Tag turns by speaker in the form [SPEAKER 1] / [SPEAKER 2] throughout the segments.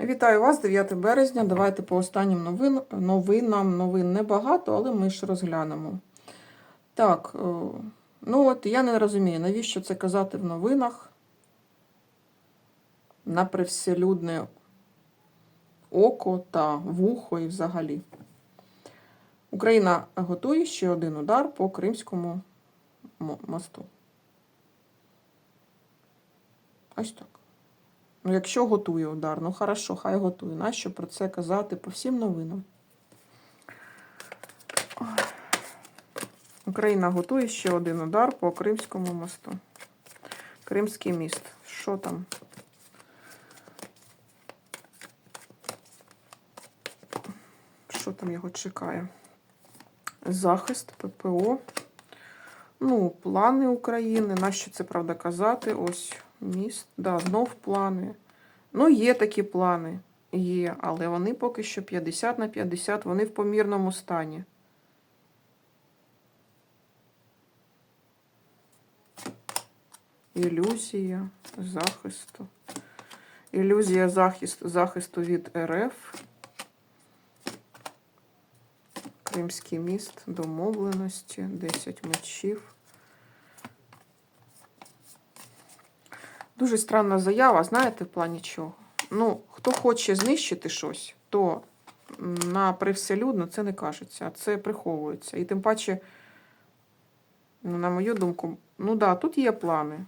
[SPEAKER 1] Вітаю вас, 9 березня. Давайте по останнім новин, новинам. Новин небагато, але ми ж розглянемо. Так, е, ну от я не розумію, навіщо це казати в новинах на привселюдне око та вухо і взагалі. Україна готує ще один удар по Кримському мосту. Ось так. Ну, якщо готує удар, ну хорошо, хай готує. Нащо про це казати по всім новинам? Україна готує ще один удар по Кримському мосту. Кримський міст. Що там? Що там його чекає? Захист, ППО. Ну, плани України. Нащо це правда казати? Ось міст. Да, знов плани. Ну, є такі плани. Є, але вони поки що 50 на 50, вони в помірному стані. Ілюзія захисту. Ілюзія захист, захисту від РФ. Кримський міст, домовленості, 10 мечів. Дуже странна заява, знаєте, в плані чого? Ну, хто хоче знищити щось, то на привселюдно це не кажеться, а це приховується. І тим паче, ну, на мою думку, ну да, тут є плани.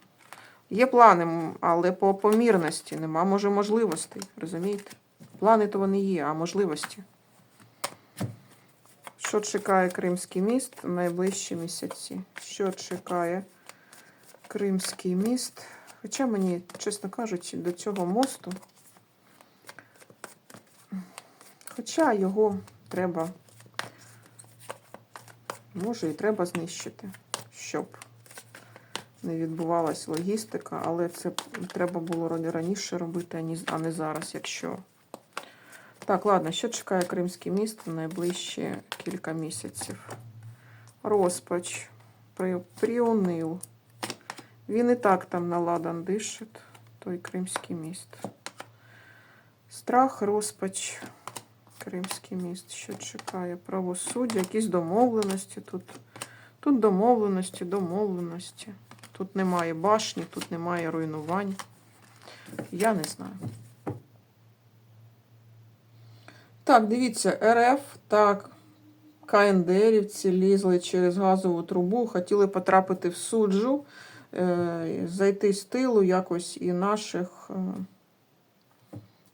[SPEAKER 1] Є плани, але по помірності нема, може, можливостей. Розумієте? Плани то вони є, а можливості. Що чекає Кримський міст в найближчі місяці? Що чекає Кримський міст? Хоча мені, чесно кажучи, до цього мосту. Хоча його треба, може, і треба знищити, щоб не відбувалась логістика, але це треба було раніше робити, а не зараз, якщо. Так, ладно, що чекає Кримський міст в найближчі кілька місяців? Розпач, при, приунил. Він і так там наладан дише, той Кримський міст. Страх, розпач, Кримський міст. Що чекає? Правосуддя, якісь домовленості тут. Тут домовленості, домовленості. Тут немає башні, тут немає руйнувань. Я не знаю. Так, дивіться, РФ так. КНДРівці лізли через газову трубу, хотіли потрапити в суджу, зайти з тилу якось і наших е,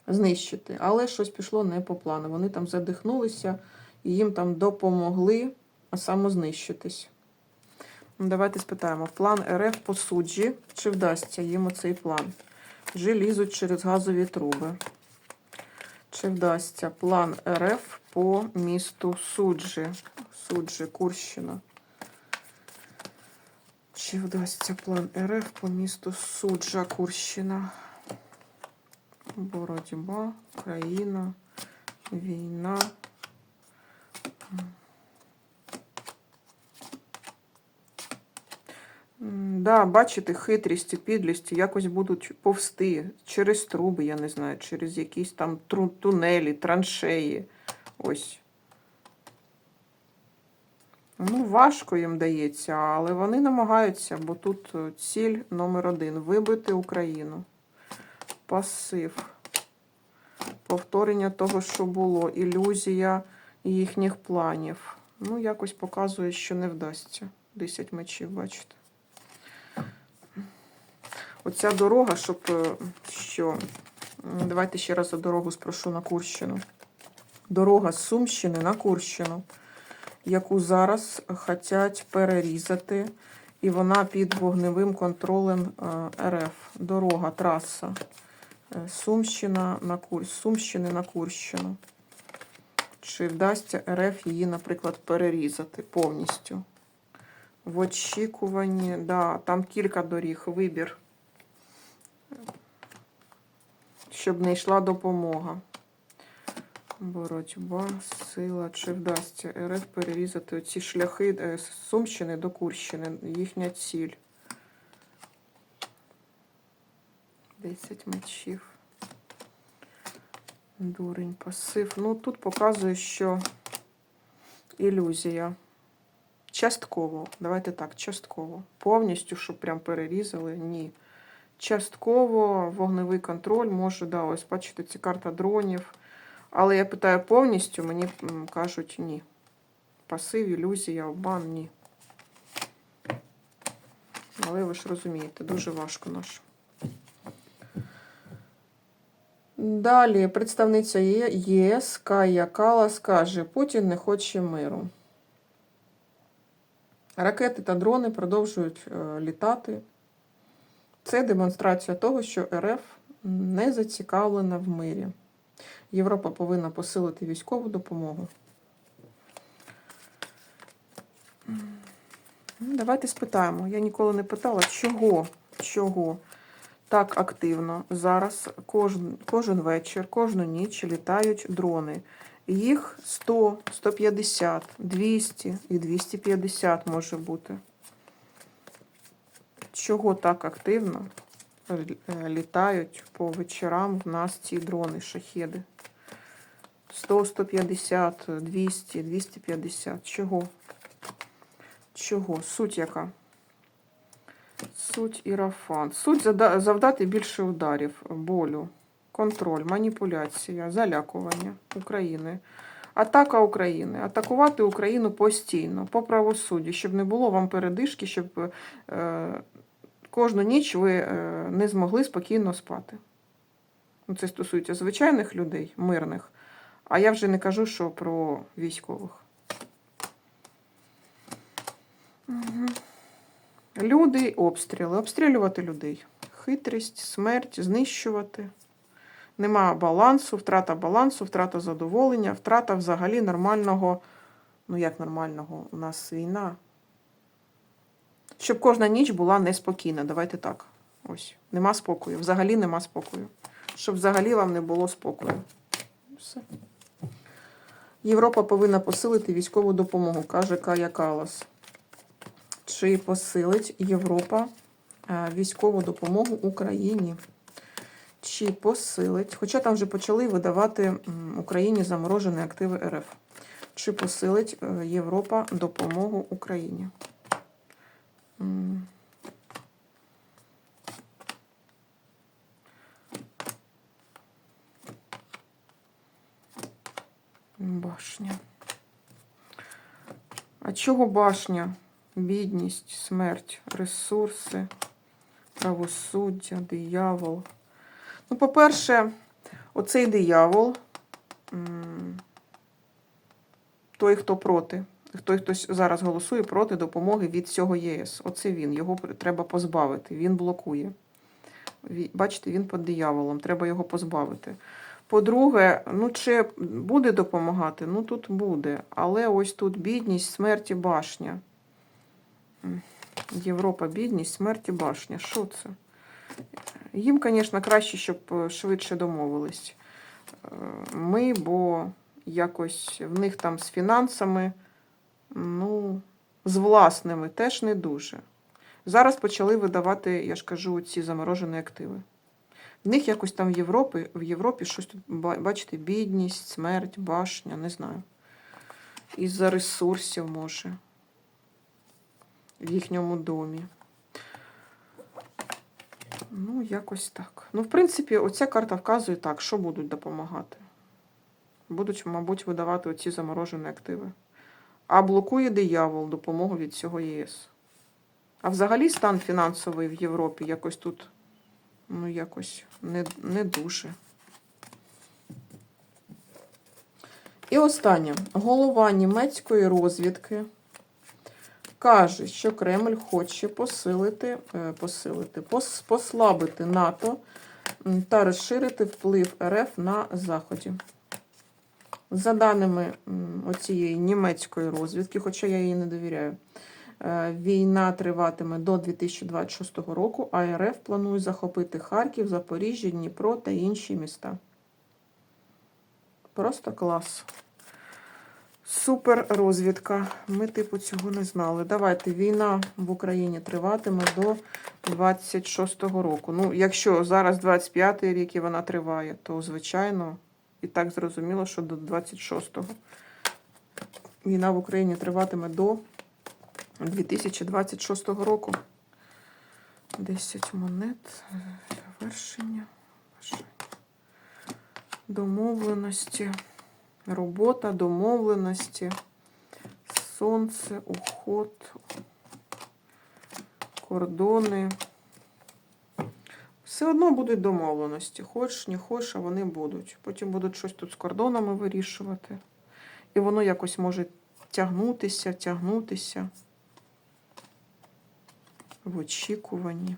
[SPEAKER 1] знищити. Але щось пішло не по плану. Вони там задихнулися і їм там допомогли самознищитись. Давайте спитаємо: план РФ по суджі, чи вдасться їм оцей план? Вже лізуть через газові труби. Чи вдасться план РФ по місту Суджі? Суджі, Курщина. Чи вдасться план РФ по місту Суджа, Курщина? Боротьба, країна, війна. Да, бачите, хитрість і підлість якось будуть повсти через труби, я не знаю, через якісь там тунелі, траншеї. Ось. Ну, важко їм дається, але вони намагаються, бо тут е, ціль номер один вибити Україну. Пасив. Повторення того, що було, ілюзія їхніх планів. Ну, якось показує, що не вдасться. 10 мечів, бачите. Оця дорога, щоб е, що. Давайте ще раз за дорогу спрошу на Курщину. Дорога з Сумщини на Курщину, яку зараз хочуть перерізати, і вона під вогневим контролем е, РФ. Дорога, траса. Е, Сумщина на Кур... Сумщини на Курщину. Чи вдасться РФ її, наприклад, перерізати повністю? В очікуванні, да, там кілька доріг, вибір. Щоб не йшла допомога. Боротьба, сила. Чи вдасться РФ перерізати оці шляхи е, з Сумщини до Курщини? Їхня ціль. 10 мечів. Дурень, пасив. Ну, тут показує, що ілюзія. Частково. Давайте так, частково. Повністю, щоб прям перерізали, ні. Частково вогневий контроль може, да, ось бачите, ці карта дронів. Але я питаю повністю, мені кажуть ні. Пасив, ілюзія, обман, ні. Але ви ж розумієте, дуже важко наш. Далі представниця ЄС Кая Калас каже, Путін не хоче миру. Ракети та дрони продовжують е, літати. Це демонстрація того, що РФ не зацікавлена в мирі. Європа повинна посилити військову допомогу. Давайте спитаємо. Я ніколи не питала, чого, чого так активно зараз кожен, кожен вечір, кожну ніч літають дрони. Їх 100, 150, 200 і 250 може бути. Чого так активно літають по вечорам в нас ці дрони, шахеди? 100, 150, 200, 250. Чого? Чого? Суть яка? Суть ірафан. Суть завдати більше ударів, болю, контроль, маніпуляція, залякування України. Атака України. Атакувати Україну постійно, по правосуддю, щоб не було вам передишки, щоб е, кожну ніч ви е, не змогли спокійно спати. Ну, Це стосується звичайних людей, мирних. А я вже не кажу, що про військових. Угу. Люди, обстріли, обстрілювати людей. Хитрість, смерть, знищувати. Нема балансу, втрата балансу, втрата задоволення, втрата взагалі нормального. Ну, як нормального? У нас війна. Щоб кожна ніч була неспокійна. Давайте так. Ось. Нема спокою. Взагалі нема спокою. Щоб взагалі вам не було спокою. Все. Європа повинна посилити військову допомогу, каже Кая Калас. Чи посилить Європа е, військову допомогу Україні? Чи посилить, хоча там вже почали видавати Україні заморожені активи РФ. Чи посилить е, Європа допомогу Україні? Башня. А чого башня? Бідність, смерть, ресурси, правосуддя, диявол. Ну, по-перше, оцей диявол, той, хто проти, той, хто зараз голосує проти допомоги від всього ЄС. Оце він. Його треба позбавити. Він блокує. Бачите, він під дияволом, треба його позбавити. По-друге, ну чи буде допомагати? Ну тут буде. Але ось тут бідність, смерть і башня. Європа, бідність, смерть і башня. Що це? Їм, звісно, краще, щоб е, швидше домовились. Е, Ми, бо якось в них там з фінансами, ну, з власними теж не дуже. Зараз почали видавати, я ж кажу, ці заморожені активи. В них якось там в Європі, в Європі щось тут, бачите, бідність, смерть, башня, не знаю. Із-за ресурсів, може, в їхньому домі. Ну, якось так. Ну, в принципі, оця карта вказує так, що будуть допомагати. Будуть, мабуть, видавати оці заморожені активи. А блокує диявол допомогу від всього ЄС. А взагалі стан фінансовий в Європі якось тут, ну, якось не, не дуже. І останнє. Голова німецької розвідки каже, що Кремль хоче посилити, е, посилити пос, послабити НАТО та розширити вплив РФ на Заході. За даними оцієї німецької розвідки, хоча я їй не довіряю, е, війна триватиме до 2026 року, а РФ планує захопити Харків, Запоріжжя, Дніпро та інші міста. Просто клас. Супер розвідка. Ми, типу, цього не знали. Давайте війна в Україні триватиме до 26-го року. Ну, якщо зараз 25-й рік і вона триває, то звичайно І так зрозуміло, що до 26-го. Війна в Україні триватиме до 2026 року. 10 монет, завершення, домовленості, робота, домовленості, сонце, уход, кордони. Все одно будуть домовленості. Хоч, не хоч, а вони будуть. Потім будуть щось тут з кордонами вирішувати. І воно якось може тягнутися, тягнутися в очікуванні.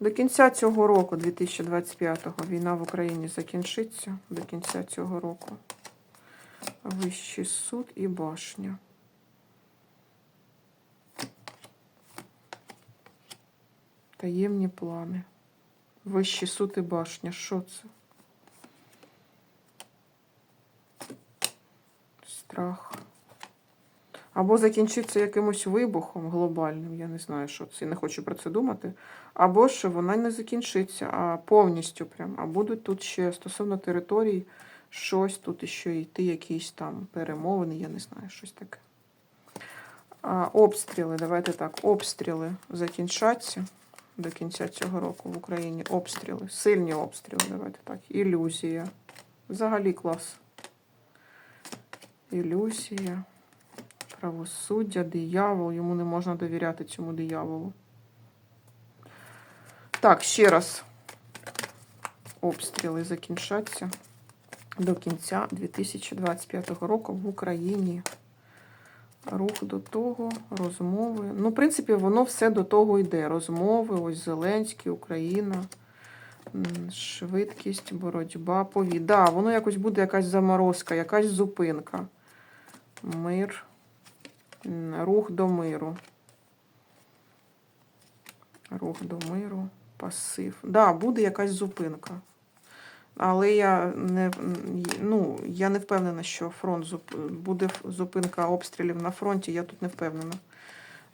[SPEAKER 1] До кінця цього року, 2025-го, війна в Україні закінчиться. До кінця цього року. Вищий суд і башня. Таємні плани. Вищий суд і башня. Що це? Страх. Або закінчиться якимось вибухом глобальним, я не знаю, що це, не хочу про це думати. Або що вона не закінчиться, а повністю прям. А будуть тут ще стосовно територій щось тут ще йти, якісь там перемовини, я не знаю, щось таке. А, обстріли, давайте так, обстріли закінчаться до кінця цього року в Україні. Обстріли, сильні обстріли, давайте так. Ілюзія. Взагалі клас. Ілюзія. Правосуддя, диявол. Йому не можна довіряти цьому дияволу. Так, ще раз. Обстріли закінчаться до кінця 2025 року в Україні. Рух до того, розмови. Ну, в принципі, воно все до того йде. Розмови, ось Зеленський, Україна, швидкість, боротьба, повід. Да, воно якось буде якась заморозка, якась зупинка. Мир, рух до миру. Рух до миру, пасив. Да, буде якась зупинка. Але я не, ну, я не впевнена, що фронт зуп- буде зупинка обстрілів на фронті. Я тут не впевнена.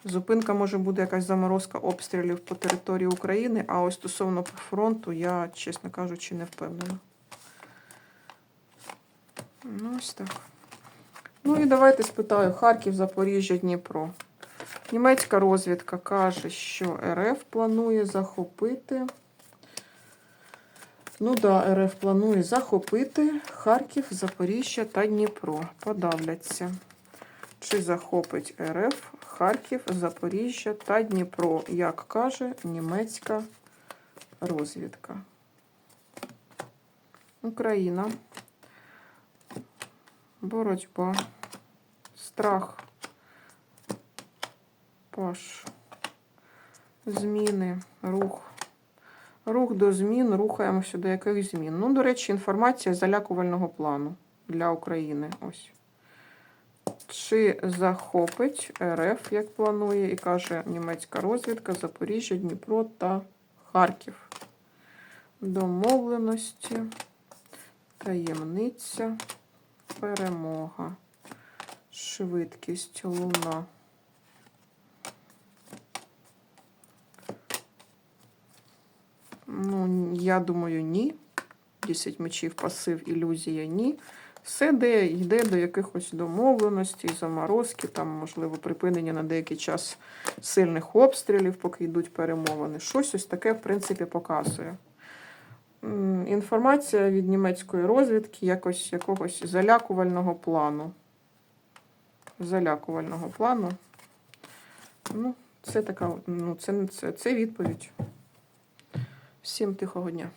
[SPEAKER 1] Зупинка може буде якась заморозка обстрілів по території України, а ось стосовно фронту, я, чесно кажучи, не впевнена. Ну, ось так. Ну і давайте спитаю: Харків, Запоріжжя, Дніпро. Німецька розвідка каже, що РФ планує захопити. Ну да, РФ планує захопити Харків, Запоріжжя та Дніпро. Подавляться. Чи захопить РФ Харків, Запоріжжя та Дніпро, як каже німецька розвідка. Україна. Боротьба. Страх. Паш. Зміни. Рух. Рух до змін, рухаємося до яких змін. Ну, до речі, інформація залякувального плану для України. Ось. Чи захопить РФ, як планує, і каже німецька розвідка, Запоріжжя, Дніпро та Харків. Домовленості, таємниця, перемога, швидкість, луна. Ну, я думаю, ні. 10 мечів, пасив, ілюзія, ні. Все де йде до якихось домовленостей, заморозки, там, можливо, припинення на деякий час сильних обстрілів, поки йдуть перемовини. Щось ось таке, в принципі, показує. Інформація від німецької розвідки, якось якогось залякувального плану. Залякувального плану. Ну, це така, ну, це, це, це відповідь. Всім тихого дня.